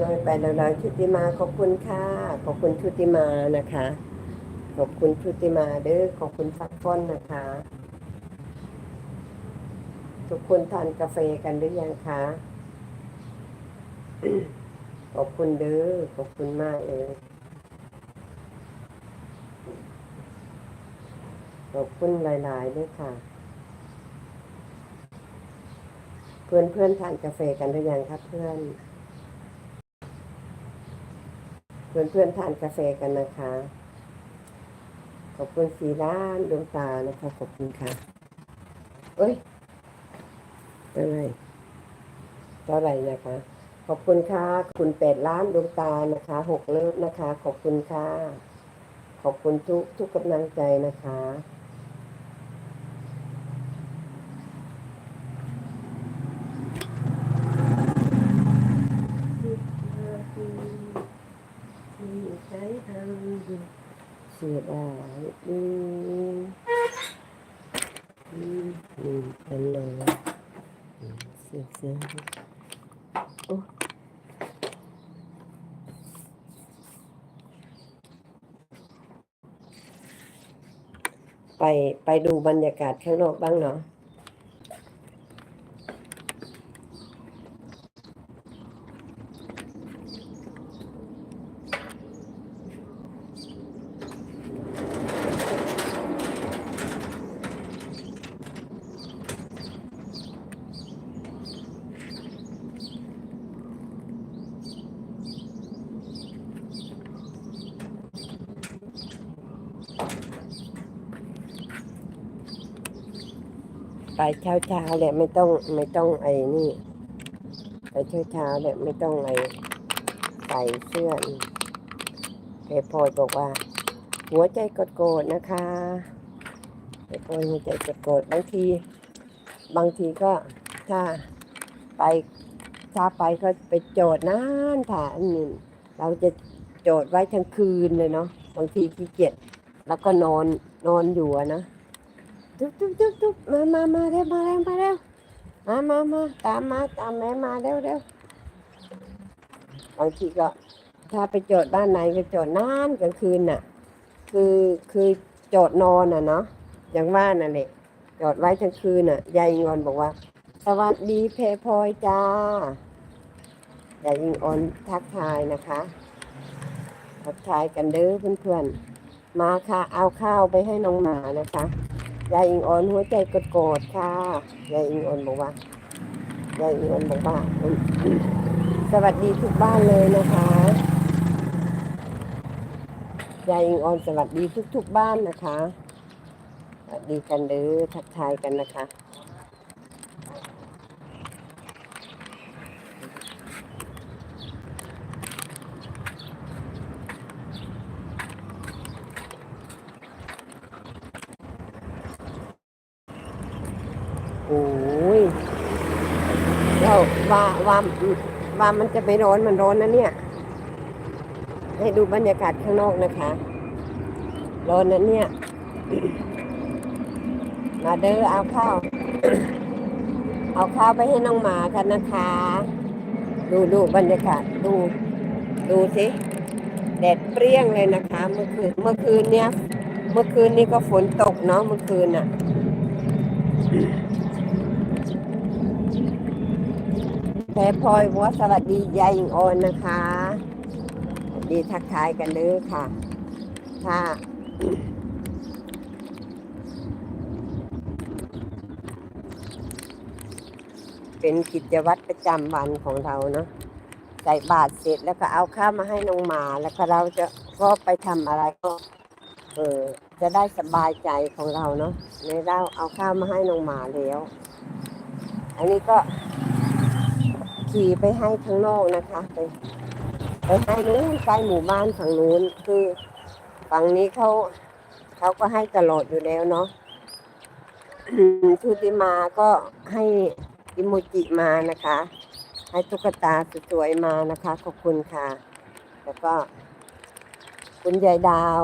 เลยไปเลยๆชุติมาขอบคุณค่ะ ขอบคุณชุติมานะคะ ขอบคุณชุติมาเด้อขอบคุณฟักฟ้อนนะคะ ทุกคนทานกาแฟกันหรือยังคะขอบคุณเด้อขอบคุณมากเลยขอบคุณหลายๆด้วยค่ะ เพื่อนเพื่อนทานกาแฟกันหรือยังครับเพื่อน เพื่อนเพื่อนๆทานกาแฟกันนะคะ ขอบคุณสีด้านดวงตานะคะ ขอบคุณค่ะ เอ้ยอะไรเท่าไหร่นะคะ ขอบคุณค่ะ คุณแปดล้านดวงตานะคะหกเลิฟนะคะ ขอบคุณค่ะ ขอบคุณทุกทุกกำลังใจนะคะ ที่ใช้ทำดีเสียดาย อืมอืมอืมเป็นเลยอืมเสียเสียโอ้ไปไปดูบรรยากาศข้างนอกบ้างเนาะ ไปเช้าเช้าๆแหละไม่ต้องไม่ต้องไอ้นี่ไปเช้าเช้าๆแหละไม่ต้องไอ้ใส่เสื้อเพพอยบอกว่า หัวใจกดโกรธนะคะเพพอยหัวใจกดโกรธบางที บางทีก็ถ้าไปถ้าไปก็ไปโจทย์นานค่ะนนี้เราจะโจทย์ไว้ทั้งคืนเลยเนาะบางทีขี้เกียจแล้วก็นอนนอนอยู่นะ จุ๊บจุ๊บจุ๊บจุ๊บมามามาเร็วมาเร็วมาเร็วมามามาตามมาตามแม่มาเร็วเร็วบางทีก็ถ้าไปโจทย์บ้านไหนก็โจทย์นานกลางคืนน่ะ คือคือโจทย์นอนน่ะเนาะอย่างว่าน่ะแหละโจทย์ไว้ทั้งคืนน่ะยายอิงออนบอกว่า สวัสดีเพพลอยจ้ายายอิงออนทักทายนะคะ ทักทายกันเด้อเพื่อนๆมาค่ะ เอาข้าวไปให้น้องหมานะคะ ยายอิงออนหัวใจกดโกรธค่ะยายอิงออนบอกว่ายายอิงออนบอกว่าสวัสดีทุกบ้านเลยนะคะยายอิงออนสวัสดีทุกๆบ้านนะคะสวัสดีกันเด้อทักทายกันนะคะ ยเราว่าว่าว่ามันจะไปร้อนมันร้อนนะเนี่ย ให้ดูบรรยากาศข้างนอกนะคะ ร้อนนะเนี่ย มาเด้อเอาข้าว เอาข้าวไปให้น้องหมากันนะคะ ดูดูบรรยากาศดู ดูสิแดดเปรี้ยงเลยนะคะ เมื่อคืนเมื่อคืนเนี้ยเมื่อคืนนี้ก็ฝนตกเนาะเมื่อคืนน่ะ แพรพลอยว่าสวัสดียายอิงออนนะคะสวัสดีทักทายกันเลยค่ะ ค่ะเป็นกิจวัตรประจำวันของเราเนาะใส่บาตรเสร็จแล้วก็เอาข้าวมาให้น้องหมา แล้วก็เราจะก็ไปทำอะไรก็ เออจะได้สบายใจของเราเนาะในเราเอาข้าวมาให้น้องหมาแล้ว อันนี้ก็ ขี่ไปให้ข้างนอกนะคะไปไปให้นู้นใกล้หมู่บ้านฝั่งนู้นคือฝั่งนี้เขาเขาก็ให้ตลอดอยู่แล้วเนาะชุติมาก็ให้อิโมจิมานะคะ ให้ตุ๊กตาสวยๆมานะคะ ขอบคุณค่ะ แล้วก็คุณยายดาว